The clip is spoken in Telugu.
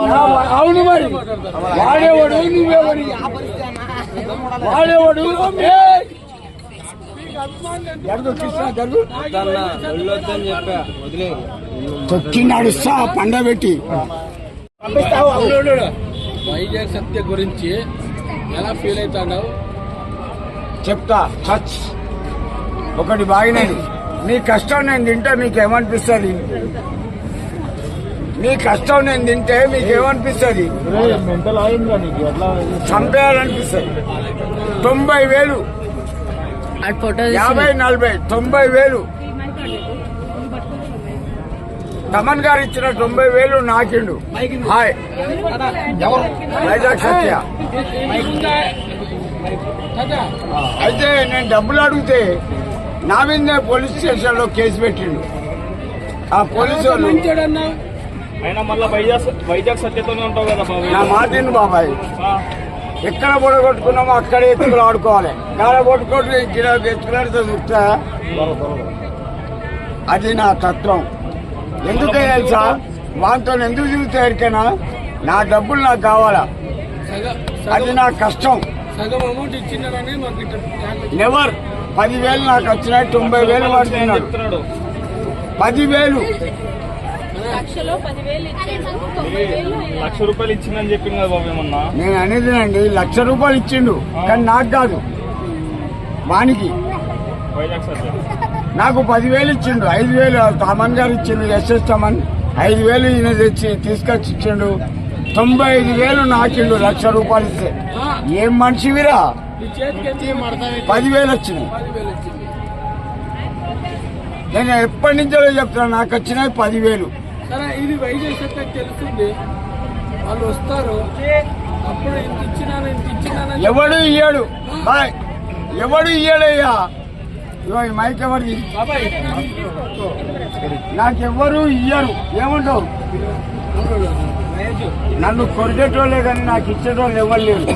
అవును మరి. వాడేవాడు నువ్వేవాడు వాడేవాడు ఏయ్! జరుగు కృష్ణ జరుగు. వెళ్ళొద్దని చెప్పా. వదిలే. తొక్కి నడుస్తా పండబెట్టి వైజాగ్ సత్య గురించి ఎలా ఫీల్ అవుతాడు చెప్తా టచ్ ఒకటి బాగినది. నీ కష్టం నేను తింటే మీకు ఏమనిపిస్తుంది? నీ కష్టం నేను తింటే మీకు ఏమనిపిస్తుంది చంపేయాలనిపిస్తుంది. తొంభై వేలు. యాభై నలభై తొంభై వేలు. తమన్ గారు ఇచ్చిన తొంభై వేలు నాకిండు. హాయ్. వైజాగ్ సత్య. అయితే నేను డబ్బులు అడిగితే నా మీదనే పోలీస్ స్టేషన్లో కేసు పెట్టిండు. ఆ పోలీసు వాళ్ళు అయినా మళ్ళీ వైజాగ్ వైజాగ్ సత్యతోనే ఉంటావు కదా బాబు. నా మాటిండు బాబాయ్. ఎక్కడ పొడగొట్టుకున్నామో అక్కడే ఎత్తుకులు ఆడుకోవాలి. గాడ కొట్టుకోటి గిడ ఎత్తుకులాడితే చూస్తా అది నా తత్వం. ఎందుకు తెలుసా? వాంతో ఎందుకు చూస్తే ఎరికైనా? నా డబ్బులు నాకు కావాలా? అది నా కష్టం. నెవర్. పదివేలు నాకు వచ్చినాయి తొంభై వేలు పడుతున్నాడు. పదివేలు. లక్ష రూపాయలు ఇచ్చిందని చెప్పింది కదా బాబు ఏమన్నా? నేను అనేదినండి లక్ష రూపాయలు ఇచ్చిండు కానీ నాకు కాదు. వానికి. నాకు పదివేలు ఇచ్చిండు ఐదు వేలు తమన్ గారు ఇచ్చిండు ఎస్ఎస్ తమన్. ఐదు వేలు ఈయన తెచ్చి తీసుకొచ్చి ఇచ్చిండు. తొంభై ఐదు వేలు నాకిండు లక్ష రూపాయలు ఇస్తే. ఏం మనిషివిరా? పదివేలు వచ్చింది. నేను ఎప్పటి నుంచో చెప్తున్నా నాకు వచ్చినాయి పదివేలు. సరే ఇది సత్యకి తెలుస్తుంది. వాళ్ళు వస్తారు. అప్పుడు ఇంత ఇచ్చినాను ఇంత ఇచ్చినానని ఎవడు ఇయ్యాడు? ఎవడు ఇయ్యాడయ్యా ఈ మైక్ ఎవరిది నాకెవ్వరు ఇయ్యరు. ఏమంటావు నన్ను కొరికేటోళ్ళే కానీ నాకు ఇచ్చేటోళ్ళు ఎవరు లేరు.